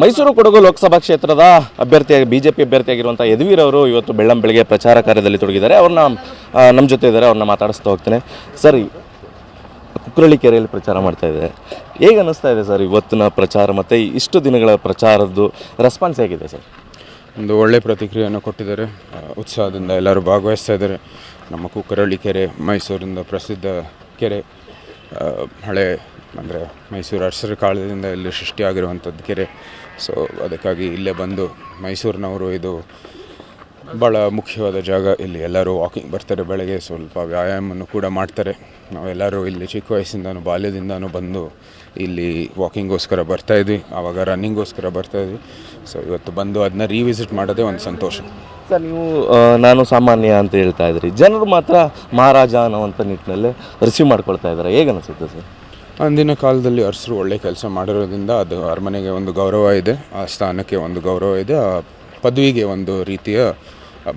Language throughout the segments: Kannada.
ಮೈಸೂರು ಕೊಡಗು ಲೋಕಸಭಾ ಕ್ಷೇತ್ರದ ಅಭ್ಯರ್ಥಿಯಾಗಿ, ಬಿಜೆಪಿ ಅಭ್ಯರ್ಥಿಯಾಗಿರುವಂಥ ಯದುವೀರ್ ಅವರು ಇವತ್ತು ಬೆಳ್ಳಂ ಬೆಳಗ್ಗೆ ಪ್ರಚಾರ ಕಾರ್ಯದಲ್ಲಿ ತೊಡಗಿದ್ದಾರೆ. ಅವ್ರನ್ನ ನಮ್ಮ ಜೊತೆ ಇದ್ದಾರೆ, ಅವ್ರನ್ನ ಮಾತಾಡಿಸ್ತಾ ಹೋಗ್ತೇನೆ. ಸರ್ ಕುಕ್ಕರಳ್ಳಿ ಕೆರೆಯಲ್ಲಿ ಪ್ರಚಾರ ಮಾಡ್ತಾ ಇದೆ. ಹೇಗೆ ಅನ್ನಿಸ್ತಾ ಇದೆ ಸರ್ ಇವತ್ತಿನ ಪ್ರಚಾರ ಮತ್ತು ಇಷ್ಟು ದಿನಗಳ ಪ್ರಚಾರದ್ದು ರೆಸ್ಪಾನ್ಸ್ ಹೇಗಿದೆ ಸರ್? ಒಂದು ಒಳ್ಳೆ ಪ್ರತಿಕ್ರಿಯೆಯನ್ನು ಕೊಟ್ಟಿದ್ದಾರೆ. ಉತ್ಸಾಹದಿಂದ ಎಲ್ಲರೂ ಭಾಗವಹಿಸ್ತಾ ಇದ್ದಾರೆ. ನಮ್ಮ ಕುಕ್ಕರಳ್ಳಿ ಕೆರೆ ಮೈಸೂರಿಂದ ಪ್ರಸಿದ್ಧ ಕೆರೆ. ಹಳೆ ಅಂದರೆ ಮೈಸೂರು ಅರಸರ ಕಾಲದಿಂದ ಇಲ್ಲಿ ಸೃಷ್ಟಿಯಾಗಿರುವಂಥದ್ದು ಕೆರೆ. ಸೊ ಅದಕ್ಕಾಗಿ ಇಲ್ಲೇ ಬಂದು ಮೈಸೂರಿನವರು ಇದು ಭಾಳ ಮುಖ್ಯವಾದ ಜಾಗ ಇಲ್ಲಿ. ಎಲ್ಲರೂ ವಾಕಿಂಗ್ ಬರ್ತಾರೆ ಬೆಳಗ್ಗೆ ಸ್ವಲ್ಪ ವ್ಯಾಯಾಮವನ್ನು ಕೂಡ ಮಾಡ್ತಾರೆ. ನಾವೆಲ್ಲರೂ ಇಲ್ಲಿ ಚಿಕ್ಕ ವಯಸ್ಸಿಂದನೂ ಬಾಲ್ಯದಿಂದನೂ ಬಂದು ಇಲ್ಲಿ ವಾಕಿಂಗೋಸ್ಕರ ಬರ್ತಾ ಇದ್ವಿ. ಆವಾಗ ರನ್ನಿಂಗೋಸ್ಕರ ಬರ್ತಾ ಇದ್ವಿ. ಸೊ ಇವತ್ತು ಬಂದು ಅದನ್ನ ರೀವಿಸಿಟ್ ಮಾಡೋದೇ ಒಂದು ಸಂತೋಷ. ಸರ್ ನೀವು ನಾನು ಸಾಮಾನ್ಯ ಅಂತ ಹೇಳ್ತಾ ಇದ್ರಿ ಜನರು ಮಾತ್ರ ಮಹಾರಾಜ ಅನ್ನೋವಂಥ ನಿಟ್ಟಿನಲ್ಲಿ ರಿಸೀವ್ ಮಾಡ್ಕೊಳ್ತಾ ಇದ್ದಾರೆ. ಹೇಗೆ ಅನಿಸುತ್ತೆ ಸರ್? ಅಂದಿನ ಕಾಲದಲ್ಲಿ ಅರಸರು ಒಳ್ಳೆ ಕೆಲಸ ಮಾಡಿರೋದ್ರಿಂದ ಅದು ಅರಮನೆಗೆ ಒಂದು ಗೌರವ ಇದೆ. ಆ ಸ್ಥಾನಕ್ಕೆ ಒಂದು ಗೌರವ ಇದೆ. ಆ ಪದವಿಗೆ ಒಂದು ರೀತಿಯ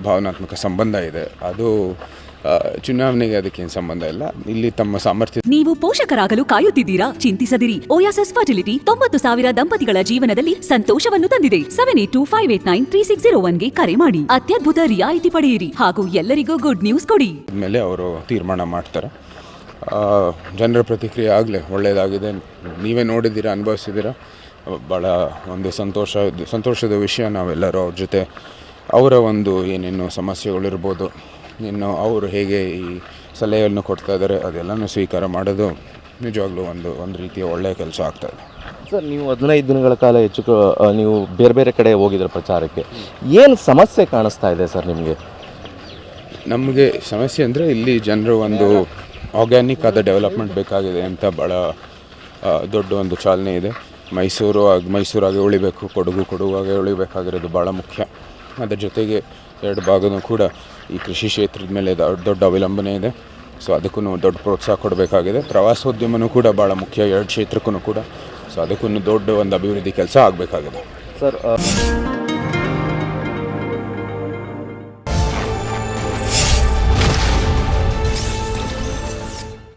ಭಾವನಾತ್ಮಕ ಸಂಬಂಧ ಇದೆ. ಅದು ಚುನಾವಣೆಗೆ ಅದಕ್ಕೇನು ಸಂಬಂಧ ಇಲ್ಲ. ಇಲ್ಲಿ ತಮ್ಮ ಸಾಮರ್ಥ್ಯ ನೀವು ಪೋಷಕರಾಗಲು ಕಾಯುತ್ತಿದ್ದೀರಾ? ಚಿಂತಿಸದಿರಿ. ಓಯಾಸಸ್ ಫರ್ಟಿಲಿಟಿ ತೊಂಬತ್ತು ಸಾವಿರ ದಂಪತಿಗಳ ಜೀವನದಲ್ಲಿ ಸಂತೋಷವನ್ನು ತಂದಿದೆ. Seven eight two five eight nine three six zero ಒನ್ಗೆ ಕರೆ ಮಾಡಿ. ಅತ್ಯದ್ಭುತ ರಿಯಾಯಿತಿ ಪಡೆಯಿರಿ ಹಾಗೂ ಎಲ್ಲರಿಗೂ ಗುಡ್ ನ್ಯೂಸ್ ಕೊಡಿ. ಮೇಲೆ ಅವರು ತೀರ್ಮಾನ ಮಾಡ್ತಾರೆ. ಜನರ ಪ್ರತಿಕ್ರಿಯೆ ಆಗಲೇ ಒಳ್ಳೆಯದಾಗಿದೆ ನೀವೇ ನೋಡಿದ್ದೀರಾ ಅನುಭವಿಸಿದ್ದೀರಾ? ಭಾಳ ಒಂದು ಸಂತೋಷ ಸಂತೋಷದ ವಿಷಯ ನಾವೆಲ್ಲರೂ ಅವ್ರ ಜೊತೆ ಅವರ ಒಂದು ಏನೇನು ಸಮಸ್ಯೆಗಳಿರ್ಬೋದು ಇನ್ನು ಅವರು ಹೇಗೆ ಈ ಸಲಹೆಯನ್ನು ಕೊಡ್ತಾ ಇದ್ದಾರೆ ಅದೆಲ್ಲನೂ ಸ್ವೀಕಾರ ಮಾಡೋದು ನಿಜವಾಗ್ಲೂ ಒಂದು ಒಂದು ರೀತಿಯ ಒಳ್ಳೆಯ ಕೆಲಸ ಆಗ್ತಾಯಿದೆ ಸರ್ ನೀವು ಹದಿನೈದು ದಿನಗಳ ಕಾಲ ಹೆಚ್ಚು ನೀವು ಬೇರೆ ಬೇರೆ ಕಡೆ ಹೋಗಿದ್ರೆ ಪ್ರಚಾರಕ್ಕೆ. ಏನು ಸಮಸ್ಯೆ ಕಾಣಿಸ್ತಾ ಇದೆ ಸರ್ ನಿಮಗೆ? ನಮಗೆ ಸಮಸ್ಯೆ ಅಂದರೆ ಇಲ್ಲಿ ಜನರು ಒಂದು ಆರ್ಗ್ಯಾನಿಕ್ ಆದ ಡೆವಲಪ್ಮೆಂಟ್ ಬೇಕಾಗಿದೆ ಅಂತ ಭಾಳ ದೊಡ್ಡ ಒಂದು ಚಾಲನೆ ಇದೆ. ಮೈಸೂರು ಆಗಿ ಮೈಸೂರಾಗೆ ಉಳಿಬೇಕು ಕೊಡಗು ಕೊಡಗುವಾಗೆ ಉಳಿಬೇಕಾಗಿರೋದು ಭಾಳ ಮುಖ್ಯ. ಅದರ ಜೊತೆಗೆ ಎರಡು ಭಾಗನೂ ಕೂಡ ಈ ಕೃಷಿ ಕ್ಷೇತ್ರದ ಮೇಲೆ ದೊಡ್ಡ ದೊಡ್ಡ ಅವಲಂಬನೆ ಇದೆ. ಸೊ ಅದಕ್ಕೂ ದೊಡ್ಡ ಪ್ರೋತ್ಸಾಹ ಕೊಡಬೇಕಾಗಿದೆ. ಪ್ರವಾಸೋದ್ಯಮನೂ ಕೂಡ ಭಾಳ ಮುಖ್ಯ, ಎರಡು ಕ್ಷೇತ್ರಕ್ಕೂ ಕೂಡ. ಸೊ ಅದಕ್ಕೂ ದೊಡ್ಡ ಒಂದು ಅಭಿವೃದ್ಧಿ ಕೆಲಸ ಆಗಬೇಕಾಗಿದೆ. ಸರ್